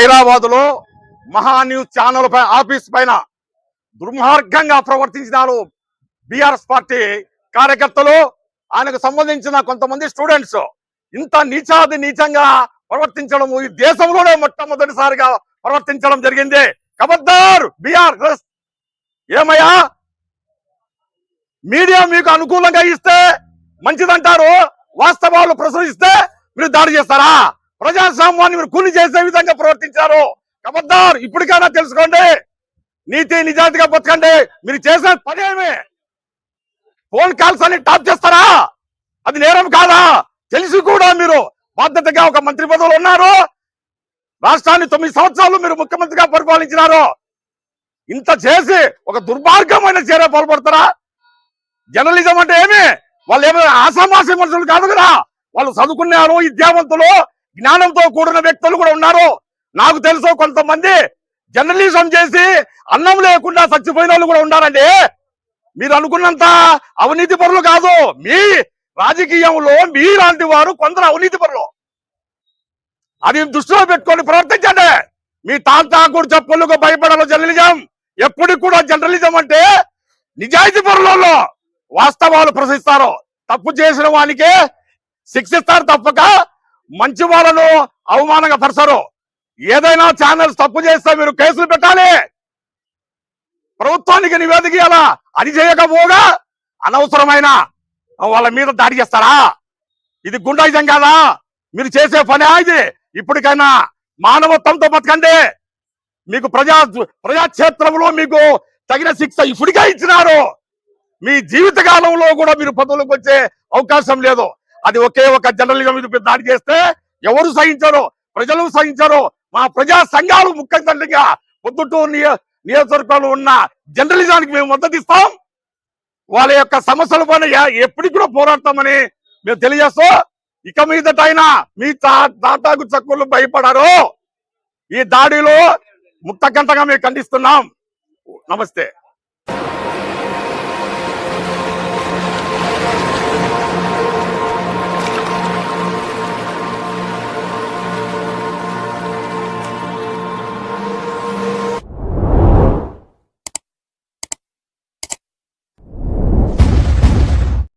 హైదరాబాద్లో మహా news channel పై office పైన దుర్మార్గంగా ప్రవర్తించినారు బిఆర్ఎస్ పార్టీ కార్యకర్తలు. ఆయనకు సంబంధించిన కొంతమంది స్టూడెంట్స్ ఇంత నీచాది నీచంగా ప్రవర్తించడం ఈ దేశంలోనే మొట్టమొదటిసారిగా ప్రవర్తించడం జరిగింది. కబద్దార్ బిఆర్ ఏమయ్యా? మీడియా మీకు అనుకూలంగా ఇస్తే మంచిదంటారు వాస్తవాలు ప్రసరిస్తే మీరు దాడి చేస్తారా? ప్రజాస్వామ్యాన్ని మీరు కూలి చేసే విధంగా ప్రవర్తించారు. కబద్దార్ ఇప్పటికైనా తెలుసుకోండి. నీతి నిజాయితీగా బతకండి. మీరు చేసే పని ఫోన్ కాల్స్ అని టాప్ చేస్తారా? అది నేరం కాదా? తెలిసి కూడా మీరు బాధ్యతగా ఒక మంత్రి పదవులు ఉన్నారు. రాష్ట్రాన్ని తొమ్మిది సంవత్సరాలు మీరు ముఖ్యమంత్రిగా పరిపాలించినారు. ఇంత చేసి ఒక దుర్మార్గమైన చర్య పాల్పడతారా? జర్నలిజం అంటే ఏమి? వాళ్ళు ఏమైనా ఆసామాసి మనుషులు కాదు కదా. వాళ్ళు చదువుకున్నారు విద్యావంతులు. జ్ఞానంతో కూడిన వ్యక్తులు కూడా ఉన్నారు. నాకు తెలుసు కొంతమంది జర్నలిజం చేసి అన్నం లేకుండా చచ్చిపోయిన వాళ్ళు కూడా ఉన్నారండి. మీరు అనుకున్నంత అవినీతి పరులు కాదు. మీ రాజకీయంలో మీలాంటి వారు కొందరు అవినీతి పరులు. అది దృష్టిలో పెట్టుకొని ప్రవర్తించండి. మీ తాంతాకుడు చెప్పులకు భయపడాలి జర్నలిజం. ఎప్పటికి కూడా జర్నలిజం అంటే నిజాయితీ పరులలో వాస్తవాలు ప్రశ్నిస్తారు. తప్పు చేసిన వానికి శిక్షిస్తారు తప్పక. మంచి వాళ్ళను అవమానంగా పరచరు ఏదైనా ఛానల్స్ తప్పు చేస్తే మీరు కేసులు పెట్టాలి. ప్రభుత్వానికి నివేదిక ఇవ్వాలా? అది చేయకపోగా అనవసరమైన వాళ్ళ మీద దాడి చేస్తారా? ఇది గుండాయిజం కాదా? మీరు చేసే పని ఇది. ఇప్పటికైనా మానవత్వంతో బతకండి. మీకు ప్రజా ప్రజాక్షేత్రంలో మీకు తగిన శిక్ష ఇప్పటికే ఇచ్చినారు. మీ జీవిత కాలంలో కూడా మీరు పదవులకు వచ్చే అవకాశం లేదు. అది ఒకే ఒక జర్నలిజం మీద దాడి చేస్తే ఎవరు సహించరు? ప్రజలు సహించరు. మా ప్రజా సంఘాలు ముఖ్యంగా పొద్దుటూరు నియోజకవర్గంలో ఉన్న జర్నలిజానికి మేము మద్దతు ఇస్తాం. వాళ్ళ యొక్క సమస్యల పైన ఎప్పటికి కూడా పోరాడతామని మేము తెలియజేస్తూ ఇక మీదటైనా మీ తా- తాటాకు చక్కులు భయపడారు. ఈ దాడిలో ముక్త గంటగా మేము ఖండిస్తున్నాం. నమస్తే.